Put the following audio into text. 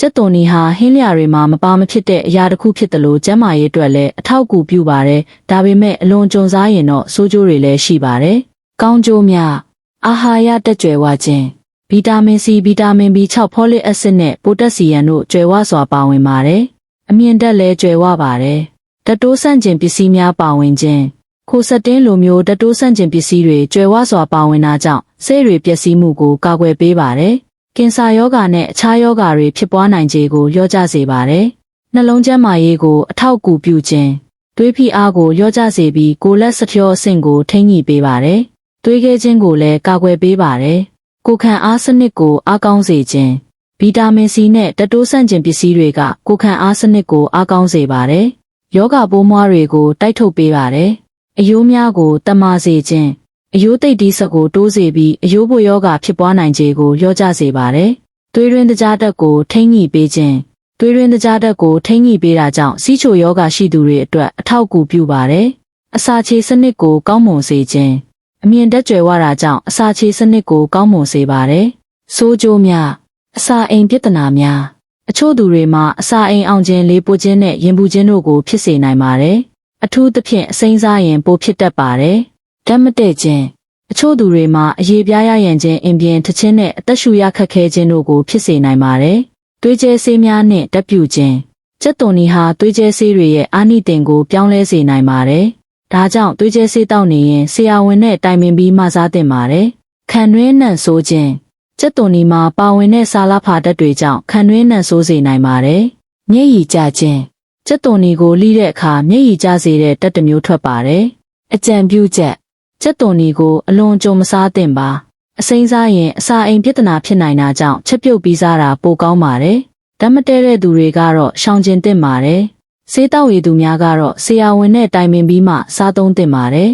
ကျက်သွန်နီဟာဟင်းလျာတွေမှာမပါမဖြစ်တဲ့အရာတစ်ခုဖြစ်တယ်လို့ကျမ်းမာရေးအတွက်လည်းအထောက်အကူပြုပါတယ်။ဒါပေမဲ့အလွန်ကြုံစားရင်တော့ဆိုးကျိုးတွေလည်းရှိပါတယ်။ကောင်းကျိုးများအာဟာရတက်ကြွယ်ဝခြင်းဗီတာမင်စီဗီတာမင် B6 ဖောလစ်အက်ဆစ်နဲ့ပိုတက်ဆီယမ်တို့ကြွယ်ဝစွာပါဝင်ပါတယ်။အမြင့်တက်လည်းကြွယ်ဝပါတယ်။တတိုးဆန့်ကျင်ပစ္စည်းများပါဝင်ခြင်းခိုဆက်တင်းလိုမျိုးတတိုးဆန့်ကျင်ပစ္စည်းတွေကြွယ်ဝစွာပါဝင်တာကြောင့်ဆေးတွေပျက်စီးမှုကိုကာကွယ်ပေးပါတယ်။ ကင်ဆာယောဂါနဲ့အခြားယောဂါတွေဖြစ်ပွားနိုင်ခြေကိုလျော့ကျစေပါတယ်။နှလုံးကျန်းမာရေးကိုအထောက်အကူပြုခြင်းသွေးဖိအားကိုလျော့ကျစေပြီးကိုယ်လက်စဖြောအဆင့်ကိုထိန်းညှိပေးပါတယ်။သွေးခဲခြင်းကိုလည်းကာကွယ်ပေးပါတယ်။ကိုယ်ခံအားစနစ်ကိုအားကောင်းစေခြင်းဗီတာမင်စီနဲ့တတိုးဆန့်ကျင်ပစ္စည်းတွေကကိုယ်ခံအားစနစ်ကိုအားကောင်းစေပါတယ်။ယောဂပိုးမွှားတွေကိုတိုက်ထုတ်ပေးပါတယ်။အယိုးများကိုတမာစေခြင်း အယိုးတိတ်ဒီစက်ကိုတိုးစေပြီးအယိုးဘိုယောဂဖြစ်ပွားနိုင်ခြေကိုလျော့ကျစေပါတယ်။သွေးရင်းတကြားတက်ကိုထိန်းညှိပေးခြင်းသွေးရင်းတကြားတက်ကိုထိန်းညှိပေးတာကြောင့်စီးချိုယောဂရှိသူတွေအတွက်အထောက်အကူပြုပါတယ်။အစာချေစနစ်ကိုကောင်းမွန်စေခြင်းအမြင့်တက်ကြွယ်ဝတာကြောင့်အစာချေစနစ်ကိုကောင်းမွန်စေပါတယ်။ဆိုးကျိုးများအစာအိမ်ပြဿနာများအချို့သူတွေမှာအစာအိမ်အောင်ခြင်းလေးပိုခြင်းနဲ့ရင်ပူခြင်းတို့ကိုဖြစ်စေနိုင်ပါတယ်။အထူးသဖြင့်အစိမ်းစားရင်ပိုဖြစ်တတ်ပါတယ်။ ဓာတ်မတည့်ခြင်းအချို့သူတွေမှာအရေးပြားရရင်ခြင်းအင်ပြင်ထချင်းနဲ့အသက်ရှူရခက်ခဲခြင်းတို့ကိုဖြစ်စေနိုင်ပါတယ်။သွေးကျဲဆေးများနဲ့တက်ပြူခြင်းကျက်သွန်နီဟာသွေးကျဲဆေးတွေရဲ့အာနိသင်ကိုပြောင်းလဲစေနိုင်ပါတယ်။ဒါကြောင့်သွေးကျဲဆေးတောက်နေရင်ဆရာဝန်နဲ့တိုင်ပင်ပြီးမှစားသင့်ပါတယ်။ခံတွင်းနှံ့ဆိုးခြင်းကျက်သွန်နီမှာပါဝင်တဲ့ဆာလာဖာဓာတ်တွေကြောင့်ခံတွင်းနှံ့ဆိုးစေနိုင်ပါတယ်။မျက်ရည်ကျခြင်းကျက်သွန်နီကိုလိတဲ့အခါမျက်ရည်ကျစေတဲ့တက်တစ်မျိုးထွက်ပါတယ်။အကြံပြုချက် ကျက်သွန်နီကိုအလွန်ကြုံမစားသင့်ပါအစိမ်းစားရင်အစာအိမ်ပြဿနာဖြစ်နိုင်တာကြောင့်ချက်ပြုတ်ပြီးစားတာပိုကောင်းပါတယ်ဓာတ်မတဲတဲ့သူတွေကတော့ရှောင်ကျင်သင့်ပါတယ်ဆေးတောက်ရည်သူများကတော့ဆရာဝန်နဲ့တိုင်ပင်ပြီးမှစားသုံးသင့်ပါတယ်